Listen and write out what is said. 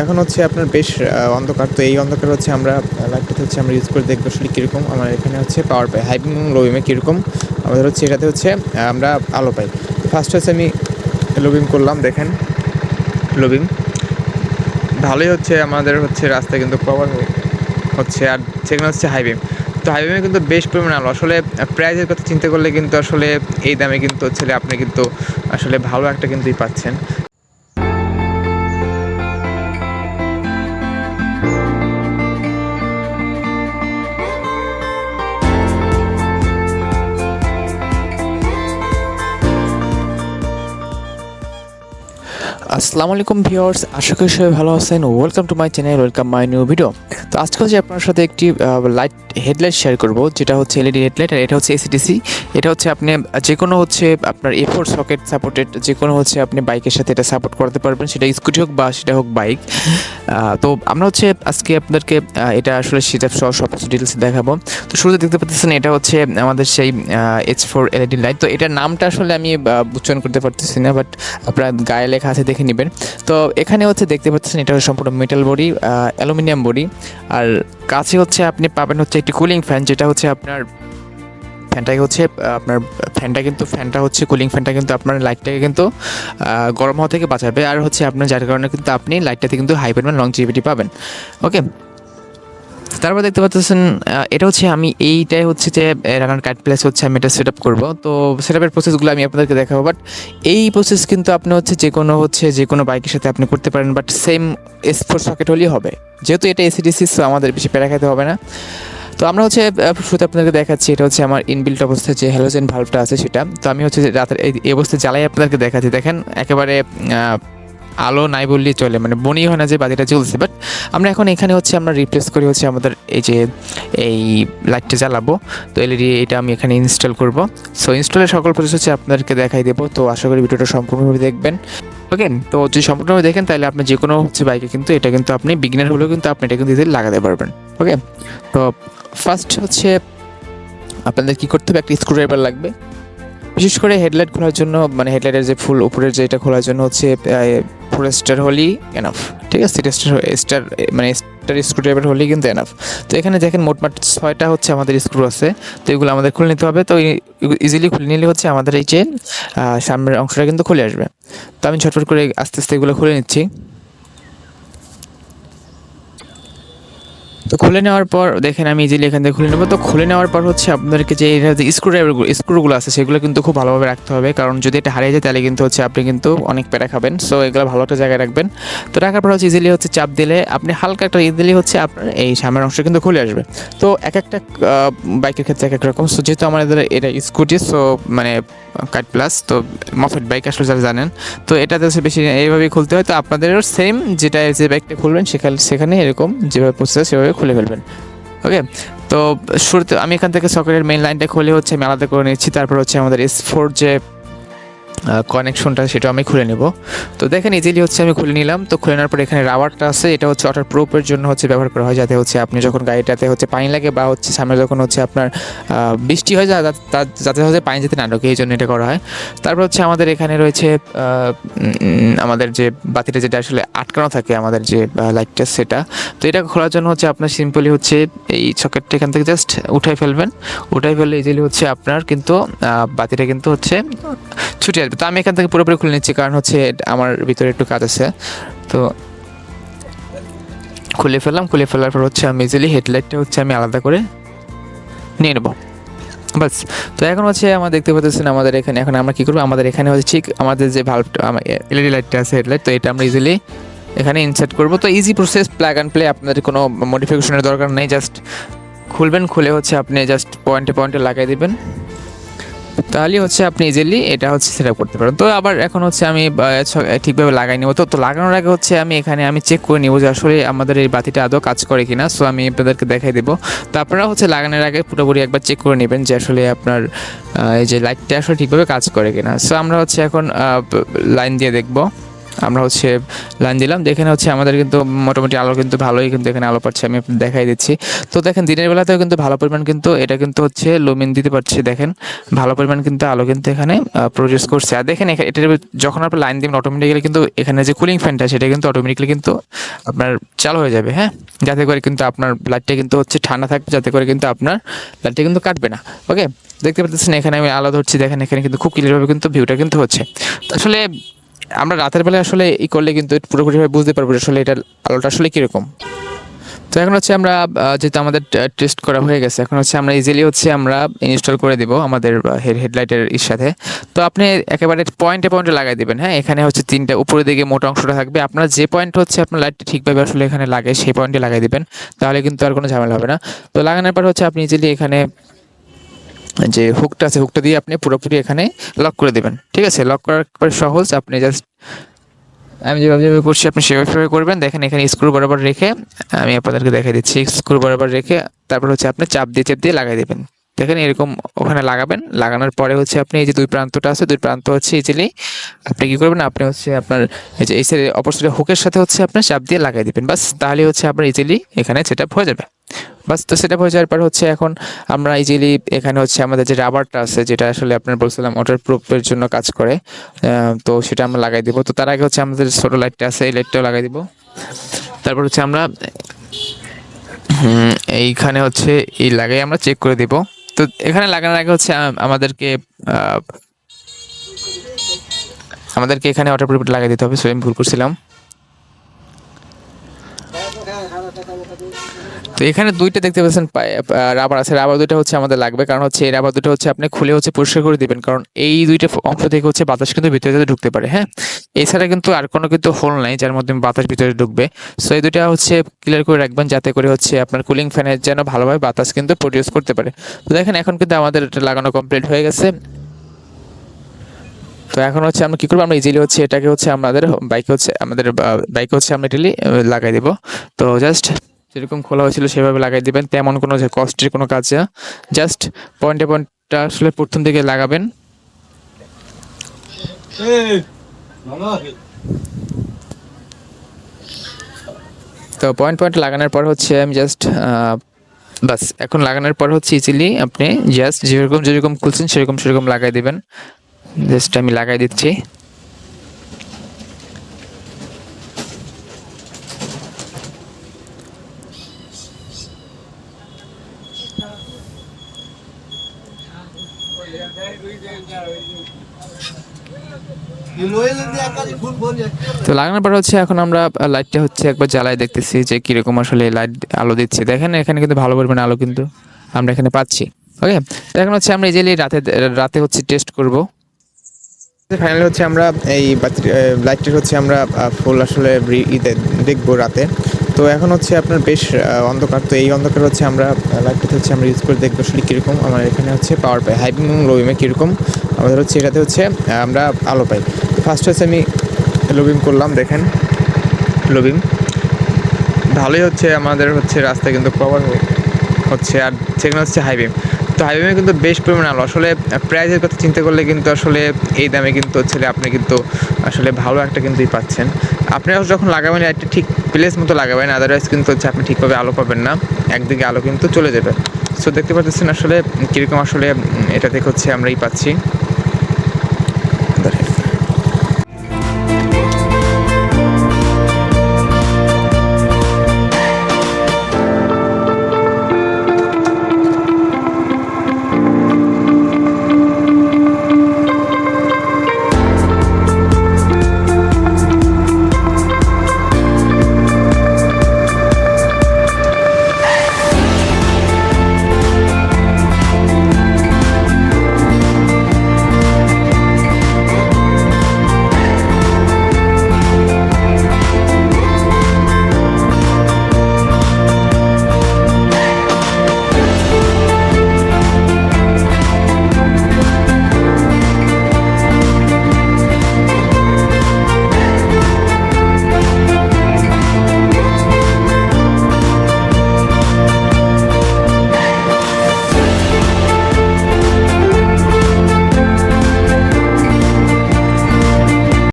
এখন হচ্ছে আপনার বেশ অন্ধকার। তো এই অন্ধকার হচ্ছে আমরা লাইটটা হচ্ছে আমরা ইউজ করে দেখব আসলে কীরকম। আমার এখানে হচ্ছে পাওয়ার পাই হাইবিং এবং লোবিমে কীরকম। আমাদের হচ্ছে এটাতে হচ্ছে আমরা আলো পাই। ফার্স্ট হচ্ছে আমি লোবিম করলাম, দেখেন। লোবিম ভালোই হচ্ছে আমাদের হচ্ছে রাস্তা কিন্তু কভার হচ্ছে, আর সেখানে হচ্ছে হাইবিম তো হাইবিমে কিন্তু বেশ পরিমাণে আলো। আসলে প্রাইজের কথা চিন্তা করলে কিন্তু আসলে এই দামে কিন্তু হচ্ছে আপনি কিন্তু আসলে ভালো একটা কিন্তুই পাচ্ছেন। আসসালামু আলাইকুম ভিউয়ার্স, আশা করি সবাই ভালো আছেন। Welcome to my channel welcome my new video তো আজকে হচ্ছে আপনার সাথে একটি লাইট হেডলাইট শেয়ার করব, যেটা হচ্ছে এলইডি হেডলাইট আর এটা হচ্ছে এসিডিসি এটা হচ্ছে আপনি যে কোনো হচ্ছে আপনার এ ফোর সকেট সাপোর্টেড যে কোনো হচ্ছে আপনি বাইকের সাথে এটা সাপোর্ট করাতে পারবেন, সেটা স্কুটি হোক বা সেটা হোক বাইক তো আমরা হচ্ছে আজকে আপনাদেরকে এটা আসলে সেটা সহ সব কিছু ডিটেলস দেখাবো। তো শুরুতে দেখতে পাচ্ছেন এটা হচ্ছে আমাদের সেই এইচ ফোর এলইডি লাইট তো এটার নামটা আসলে আমি উচ্চারণ করতে পারতেছি না বাট আপনার গায়ে লেখা আছে, দেখে নেবেন। তো এখানে হচ্ছে দেখতে পাচ্ছেন এটা হচ্ছে সম্পূর্ণ মেটাল বডি অ্যালুমিনিয়াম বডি। আর কাছে হচ্ছে আপনি পাবেন হচ্ছে একটি কুলিং ফ্যান যেটা হচ্ছে আপনার ফ্যানটাকে হচ্ছে আপনার ফ্যানটা কিন্তু, ফ্যানটা হচ্ছে কুলিং ফ্যানটা কিন্তু আপনার লাইটটাকে কিন্তু গরম হওয়া থেকে বাঁচাবে। আর হচ্ছে আপনার যার কারণে কিন্তু আপনি লাইটটাতে কিন্তু হাই পরিমাণ লংজিভিটি পাবেন। ওকে তারপর দেখতে পাচ্ছেন এটা হচ্ছে আমি এইটাই হচ্ছে যে রানার কার্ড প্লেস হচ্ছে আমি এটা সেট আপ করব। তো সেট আপের প্রসেসগুলো আমি আপনাদেরকে দেখাবো। বাট এই প্রসেস কিন্তু আপনি হচ্ছে যে কোনো হচ্ছে যে কোনো বাইকের সাথে আপনি করতে পারেন। But same S four socket হলেই হবে। যেহেতু এটা এসিডিসি আমাদের বেশি প্যারা খাইতে হবে না। তো আমরা হচ্ছে শুধু আপনাদেরকে দেখাচ্ছি, এটা হচ্ছে আমার ইনবিল্ট অবস্থায় যে হ্যালোজেন ভাল্বটা আছে সেটা। তো আমি হচ্ছে রাতের এই অবস্থায় জ্বালাই আপনাদেরকে দেখাচ্ছি। দেখেন, একেবারে আলো নাই বললেই চলে মানে বনি হয় না যে বাতিটা জ্বলছে। বাট আমরা এখন এখানে হচ্ছে, আমরা রিপ্লেস করি হচ্ছে আমাদের এই যে, এই লাইটটা জ্বালাবো। তো এলইডি এটা আমি এখানে ইনস্টল করব। সো ইনস্টলের সকল প্রসেস হচ্ছে আপনাদেরকে দেখাই দেবো। তো আশা করি ভিডিওটা সম্পূর্ণভাবে দেখবেন। ওকে তো যদি সম্পূর্ণভাবে দেখেন, তাহলে আপনি যে কোনো হচ্ছে বাইকে কিন্তু, এটা কিন্তু আপনি বিগিনার হলেও কিন্তু আপনি এটা কিন্তু লাগাতে পারবেন। ওকে তো ফার্স্ট হচ্ছে, আপনাদের কি করতে হবে? একটা স্ক্রুড্রাইভার লাগবে। বিশেষ করে হেডলাইট খোলার জন্য মানে হেডলাইটের যে ফুল উপরের যে এটা খোলার জন্য হচ্ছে ফোরেস্টার হলেই এনাফ ঠিক আছে? স্টার স্টার মানে স্টার স্ক্রু ড্রাইভার হলেই কিন্তু এনাফ তো এখানে দেখেন মোটমাট ছয়টা হচ্ছে আমাদের স্ক্রু আছে, তো এগুলো আমাদের খুলে নিতে হবে। তো ইজিলি খুলে নিলে হচ্ছে আমাদের এই চেন সামনের অংশটা কিন্তু খুলে আসবে। তো আমি ঝটফট করে আস্তে আস্তে এগুলো খুলে নিচ্ছি। তো খুলে নেওয়ার পর, দেখেন আমি ইজিলি এখান থেকে খুলে নেব। তো খুলে নেওয়ার পর হচ্ছে আপনাদেরকে যে যে স্ক্রু ড্রাইভারগুলো স্ক্রুগুলো আছে, সেগুলো কিন্তু খুব ভালোভাবে রাখতে হবে। কারণ যদি এটা হারিয়ে যায়, তাহলে কিন্তু হচ্ছে আপনি কিন্তু অনেক প্যারা খাবেন। সো এগুলো ভালো একটা জায়গায় রাখবেন। তো রাখার পর হচ্ছে ইজিলি হচ্ছে চাপ দিলে আপনি হালকা একটা ইজিলি হচ্ছে আপনার এই সামনের অংশ কিন্তু খুলে আসবে। তো এক একটা বাইকের ক্ষেত্রে এক এক রকম। সো যেহেতু আমাদের এটা স্কুটি সো মানে কাট প্লাস, তো মফেট বাইক আসলে যারা জানেন, তো এটাতে হচ্ছে বেশি এইভাবেই খুলতে হয়। তো আপনাদেরও সেম যেটা যে বাইকটা খুলবেন, সেখানে সেখানে এরকম যেভাবে প্রসেস সেভাবে খুলে ফেলবেন। ওকে তো শুরুতে আমি এখান থেকে সকলের মেইন লাইনটা খুলে হচ্ছে, আমি আলাদা করে নিচ্ছি। তারপর হচ্ছে আমাদের এস ফোর যে কানেকশনটা সেটা আমি খুলে নেব। তো দেখেন ইজিলি হচ্ছে আমি খুলে নিলাম। তো খুলে নেওয়ার পর এখানে রাবারটা আছে। এটা হচ্ছে ওয়াটার প্রুফের জন্য হচ্ছে ব্যবহার করা হয়। যাতে হচ্ছে আপনি যখন গাড়িটাতে হচ্ছে পানি লাগে বা হচ্ছে সামনে যখন হচ্ছে আপনার বৃষ্টি হয় যাতে হচ্ছে পানি যেতে না ঢোকে এই জন্য এটা করা হয়। তারপর হচ্ছে আমাদের এখানে রয়েছে আমাদের যে বাতিটা যেটা আসলে আটকানো থাকে আমাদের যে লাইটটা সেটা। তো এটা খোলার জন্য হচ্ছে আপনার সিম্পলি হচ্ছে এই সকেটটা এখান থেকে জাস্ট উঠাই ফেলবেন। উঠাই ফেললে ইজিলি হচ্ছে আপনার কিন্তু বাতিটা কিন্তু হচ্ছে ছুটে আসবে তো আমি এখান থেকে পুরোপুরি খুলে নিচ্ছি, কারণ হচ্ছে আমার ভিতরে একটু কাজ আছে। তো খুলে ফেললাম, খুলে ফেলার পর হচ্ছে আমি ইজিলি হেডলাইটটা হচ্ছে আমি আলাদা করে নিয়ে নেব। বাস তো এখন হচ্ছে আমরা দেখতে পাচ্ছেন আমাদের এখানে, এখন আমরা কী করব? আমাদের এখানে হচ্ছে ঠিক আমাদের যে ভাল্বটা এলইডি লাইটটা আছে হেডলাইট তো এটা আমরা ইজিলি এখানে ইনসার্ট করব। তো easy process plug and play আপনাদের কোনো মডিফিকেশনের দরকার নেই জাস্ট খুলবেন, খুলে হচ্ছে আপনি জাস্ট পয়েন্টে পয়েন্টে লাগাই দিবেন। তাহলে হচ্ছে আপনি ইজিলি এটা হচ্ছে সেট করতে পারেন। তো আবার এখন হচ্ছে আমি ঠিকভাবে লাগাই নেব। তো তো লাগানোর আগে হচ্ছে আমি এখানে আমি চেক করে নেব যে আসলে আমাদের এই বাতিটা আদৌ কাজ করে কিনা। সো আমি আপনাদেরকে দেখাই দেবো। তো আপনারা হচ্ছে লাগানোর আগে পুরোপুরি একবার চেক করে নেবেন যে আসলে আপনার এই যে লাইটটা আসলে ঠিকভাবে কাজ করে কিনা। সো আমরা হচ্ছে এখন লাইন দিয়ে দেখব। আমরা হচ্ছে লাইন দিলাম। দেখেন হচ্ছে আমাদের কিন্তু মোটামুটি আলো কিন্তু ভালোই কিন্তু এখানে আলো পাচ্ছে, আমি দেখাই দিচ্ছি। তো দেখেন, দিনের বেলাতেও কিন্তু ভালো পরিমাণ কিন্তু এটা কিন্তু হচ্ছে লুমিন দিতে পারছি, দেখেন। ভালো পরিমাণ কিন্তু আলো কিন্তু এখানে প্রডিউস করছে। আর দেখেন এটার যখন আপনি লাইন দিবেন অটোমেটিক্যালি কিন্তু এখানে যে কুলিং ফ্যানটা সেটা কিন্তু অটোমেটিক্যালি কিন্তু আপনার চালু হয়ে যাবে হ্যাঁ? যাতে করে কিন্তু আপনার লাইটটা কিন্তু হচ্ছে ঠান্ডা থাকবে, যাতে করে কিন্তু আপনার লাইটটা কিন্তু কাটবে না ওকে দেখতে পাচ্ছেন, এখানে আমি আলো ধরছি, দেখেন, এখানে কিন্তু খুব ক্লিয়ারভাবে কিন্তু ভিউটা কিন্তু হচ্ছে। আসলে আমরা রাতের বেলায় আসলে ই করলে কিন্তু পুরোপুরিভাবে বুঝতে পারব আসলে এটার আলোটা আসলে কীরকম। তো এখন হচ্ছে আমরা যেহেতু আমাদের টেস্ট করা হয়ে গেছে, এখন হচ্ছে আমরা ইজিলি হচ্ছে আমরা ইনস্টল করে দিব আমাদের হেড হেডলাইটের এর সাথে। তো আপনি একেবারে পয়েন্টে পয়েন্টে লাগাই দেবেন হ্যাঁ? এখানে হচ্ছে তিনটা, উপরের দিকে মোটা অংশটা থাকবে। আপনার যে পয়েন্ট হচ্ছে আপনার লাইটটা ঠিকভাবে আসলে এখানে লাগে, সেই পয়েন্টে লাগাই দেবেন, তাহলে কিন্তু আর কোনো ঝামেলা হবে না। তো লাগানোর পর হচ্ছে আপনি ইজিলি এখানে যে হুকটা আছে হুকটা দিয়ে আপনি পুরোপুরি এখানে লক করে দেবেন। ঠিক আছে? লক করার পর সহজ আপনি জাস্ট আমি যেভাবে যেভাবে করছি, আপনি সেভাবে করবেন। দেখেন এখানে স্ক্রু বরাবর রেখে আমি আপনাদেরকে দেখাই দিচ্ছি। স্ক্রু বরাবর রেখে তারপর হচ্ছে আপনি চাপ দিয়ে, চেপ দিয়ে লাগাই দেবেন। দেখেন এরকম ওখানে লাগাবেন। লাগানোর পরে হচ্ছে আপনি এই যে দুই প্রান্তটা আছে, দুই প্রান্ত হচ্ছে ইজিলি আপনি কী করবেন? আপনি হচ্ছে আপনার এই যে এই সাইডে অপোজিট হুকের সাথে হচ্ছে আপনি চাপ দিয়ে লাগাই দিবেন। বাস তাহলে হচ্ছে আপনার ইজিলি এখানে সেট হয়ে যাবে। বাস, তো সেটা হয়ে যাওয়ার পর হচ্ছে এখন আমরা ইজিলি এখানে হচ্ছে আমাদের যে রাবারটা আছে, যেটা আসলে আপনার বলছিলাম ওয়াটার প্রুফের জন্য কাজ করে তো সেটা আমরা লাগাই দিব। তো তার আগে হচ্ছে আমাদের ছোটো লাইটটা আছে, এই লাইটটাও লাগাই দিব। তারপর হচ্ছে আমরা এইখানে হচ্ছে এই লাগাই আমরা চেক করে দিব। তো এখানে লাগানোর আগে হচ্ছে আমাদেরকে আমাদেরকে এখানে ওয়াটার প্রুফ লাগাই দিতে হবে। সো আমি ভুল করছিলাম। তো এখানে দুইটা দেখতে পাচ্ছেন রাবার আছে। রাবার দুটো হচ্ছে আমাদের লাগবে, কারণ হচ্ছে এই রাবার দুটো হচ্ছে আপনি খুলে হচ্ছে পরিষ্কার করে দিবেন, কারণ এই দুইটা অংশ থেকে হচ্ছে বাতাস কিন্তু ভিতরে ভিতরে ঢুকতে পারে হ্যাঁ? এছাড়া কিন্তু আর কোনো কিন্তু হোল নাই যার মধ্যে বাতাস ভিতরে ঢুকবে। সো এই দুইটা হচ্ছে ক্লিয়ার করে রাখবেন, যাতে করে হচ্ছে আপনার কুলিং ফ্যানের যেন ভালোভাবে বাতাস কিন্তু প্রডিউস করতে পারে। তো দেখেন, এখন কিন্তু আমাদের এটা লাগানো কমপ্লিট হয়ে গেছে। তো এখন হচ্ছে আমরা কী করব? আমরা ইজিলি হচ্ছে এটাকে হচ্ছে আমাদের বাইকে হচ্ছে, আমাদের বাইকে হচ্ছে আমরা ইজিলি লাগাই দেবো। তো জাস্ট যেরকম খোলা হয়েছিল সেভাবে লাগাই দিবেন তেমন কোনো যে কষ্টের কোনো কাজ না। জাস্ট পয়েন্টে পয়েন্টটা আসলে প্রথম দিকে লাগাবেন। তো পয়েন্ট পয়েন্ট লাগানোর পর হচ্ছে আমি জাস্ট বাস এখন লাগানোর পর হচ্ছে ইজিলি আপনি জাস্ট যেরকম যেরকম খুলছেন সেরকম সেরকম লাগাই দেবেন। জাস্ট আমি লাগাই দিচ্ছি। তো লাগানোর পর হচ্ছে এখন আমরা লাইটটা হচ্ছে একবার জ্বালাই দেখতেছি যে কীরকম আসলে লাইট আলো দিচ্ছে। দেখেন এখানে কিন্তু ভালো পরিমাণে আলো কিন্তু আমরা এখানে পাচ্ছি। ওকে এখন হচ্ছে আমরা ইজিলি রাতে রাতে হচ্ছে টেস্ট করব। ফাইনালি হচ্ছে আমরা এই লাইটটির হচ্ছে আমরা ফুল আসলে দেখব রাতে। তো এখন হচ্ছে আপনার বেশ অন্ধকার। তো এই অন্ধকার হচ্ছে আমরা লাইটটাতে হচ্ছে আমরা ইউজ করে দেখব আসলে কীরকম। আমার এখানে হচ্ছে পাওয়ার পাই হাই হাইবিং এবং লোবিমে কীরকম। আমাদের হচ্ছে এটাতে হচ্ছে আমরা আলো পাই। ফার্স্ট হচ্ছে আমি লোবিম করলাম, দেখেন। লোবিম ভালোই হচ্ছে আমাদের হচ্ছে রাস্তায় কিন্তু কভার হচ্ছে, আর সেখানে হচ্ছে হাই হাইবিম তো হাই হাইবিমে কিন্তু বেশ পরিমাণ আলো। আসলে প্রাইজের কথা চিন্তা করলে কিন্তু আসলে এই দামে কিন্তু হচ্ছে আপনি কিন্তু আসলে ভালো একটা কিন্তু ই পাচ্ছেন। আপনি যখন লাগাবেন একটা ঠিক প্লেস মতো লাগাবেন আদারওয়াইজ কিন্তু হচ্ছে আপনি ঠিকভাবে আলো পাবেন না। একদিকে আলো কিন্তু চলে যাবে। সো দেখতে পাচ্ছেন আসলে কীরকম আসলে এটা থেকে হচ্ছে আমরাই পাচ্ছি।